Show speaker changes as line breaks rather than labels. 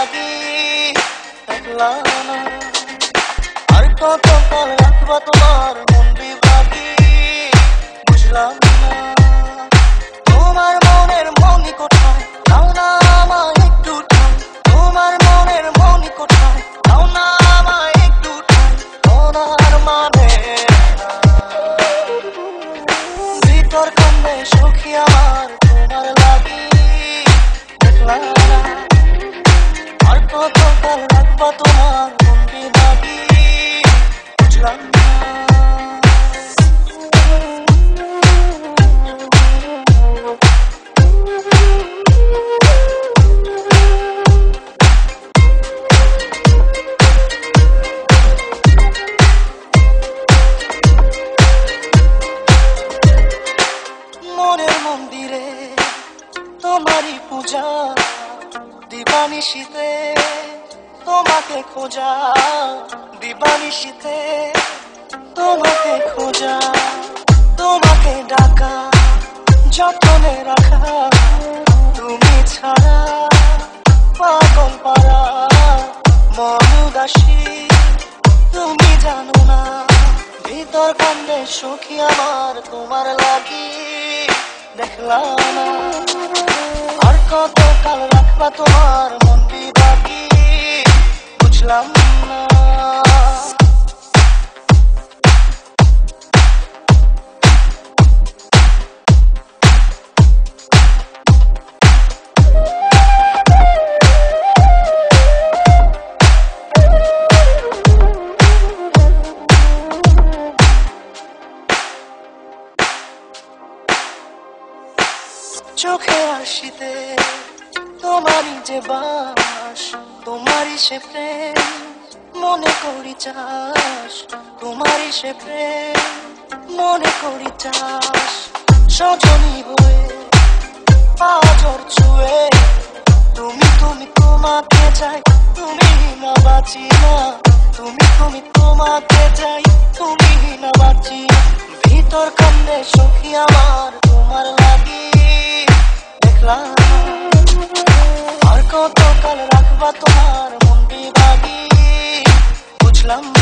লাগি আর কত কাল রাখব তোমার মন বিভাগি, বুঝলাম না। তোমার মনের মনি কোথায় না আমার কাল রাখবা তোমার মন বিভাগী বুঝলাম মন্দিরে তোমারই পূজা দিবানিশীতে। তোমাকে খোঁজা দিবানিশীতে তোমাকে খোঁজা, তোমাকে ডাকা, যতনে রাখা, তুমি ছাড়া পাগল পারা মন উদাসী তুমি জানো না, ভিতর কান্দে সুখী আমার তোমার লাগি দেখলাম আর কত কাল রাখবা তোমার বুঝলাম না চোখে আসিতে তোমারই যে বাস, তোমারই সে প্রেম, মনে করি চাস, তোমারই সে প্রেম, মনে করি চাস। সজনী হয়ে পাজর ছুঁয়ে, তুমি তুমি তোমাকে চাই, তুমি না বাঁচি না, তুমি তুমি তোমাকে চাই, তুমি না বাঁচি ভিতর কান্দে সখী আমার বাবা তোমার মন বিভাগী। বুঝলাম